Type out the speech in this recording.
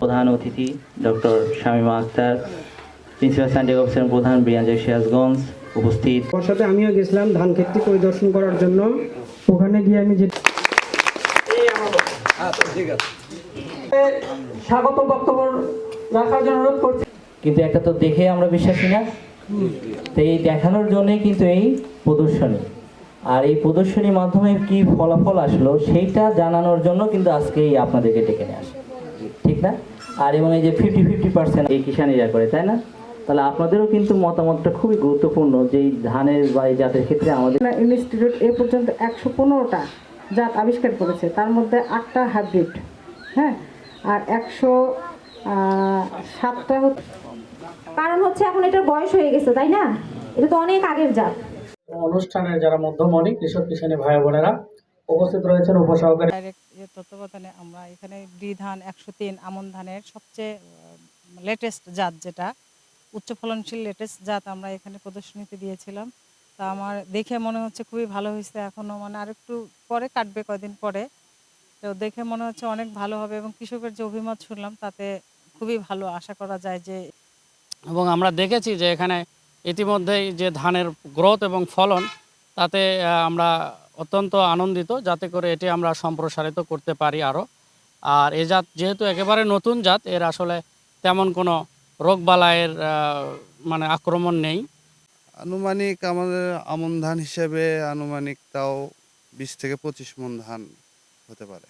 প্রধান অতিথি, doctor Shamima Akhtar, principal scientific officer প্রধান বিরাঞ্জয় সিরাজগঞ্জ উপস্থিত। ওর সাথে আমিও গেছিলাম ধান ক্ষেত্রে পরিদর্শন করার জন্য। ওখানে গিয়ে আমি যে স্বাগত বক্তব্য রাখার জন্য অনুরোধ করছি। কিন্তু একটা তো দেখে আমরা বিশ্বাসী না? তো এই দেখানোর জন্যই কিন্তু এই প্রদর্শনী। আর এই প্রদর্শনীর মাধ্যমে কি ফলাফল আসলো সেইটা জানানোর জন্য কিন্তু আজকে এই আপনাদেরকে ডেকে নিয়ে আসে। ঠিক না? আর এবং এই যে ফিফটি ফিফটি পার্সেন্ট এই কিষানিরা করে তাই না? তাহলে আপনাদেরও কিন্তু মতামতটা খুবই গুরুত্বপূর্ণ যে এই ধানের বা এই জাতের ক্ষেত্রে আমাদের ইনস্টিটিউট এ পর্যন্ত একশো পনেরোটা জাত আবিষ্কার করেছে। তার মধ্যে আটটা হাইব্রিড হ্যাঁ? আর একশো সাতটা কারণ হচ্ছে এখন এটার বয়স হয়ে গেছে তাই না? এটা তো অনেক আগের জাত। অনুষ্ঠানের যারা মধ্যমণি কৃষক কিষানী ভাই বোনেরা উপস্থিত রয়েছেন উপসহকারী তত্ত্বাবধানে আমরা এখানে ব্রি ধান একশো তিন আমন ধানের সবচেয়ে লেটেস্ট জাত যেটা উচ্চ ফলনশীল লেটেস্ট জাত আমরা এখানে প্রদর্শনীতে দিয়েছিলাম। তা আমার দেখে মনে হচ্ছে খুবই ভালো হয়েছে এখনও মানে আরেকটু পরে কাটবে কয়দিন পরে। তো দেখে মনে হচ্ছে অনেক ভালো হবে এবং কৃষকের যে অভিমত শুনলাম তাতে খুবই ভালো আশা করা যায় যে এবং আমরা দেখেছি যে এখানে ইতিমধ্যেই যে ধানের গ্রোথ এবং ফলন তাতে আমরা অত্যন্ত আনন্দিত যাতে করে এটি আমরা সম্প্রসারিত করতে পারি আরও আর এ জাত যেহেতু একেবারে নতুন জাত এর আসলে তেমন কোনো রোগবালাইয়ের আহ, মানে আক্রমণ নেই। আনুমানিক আমাদের আমন ধান হিসেবে আনুমানিক তাও বিশ থেকে পঁচিশ মন ধান হতে পারে।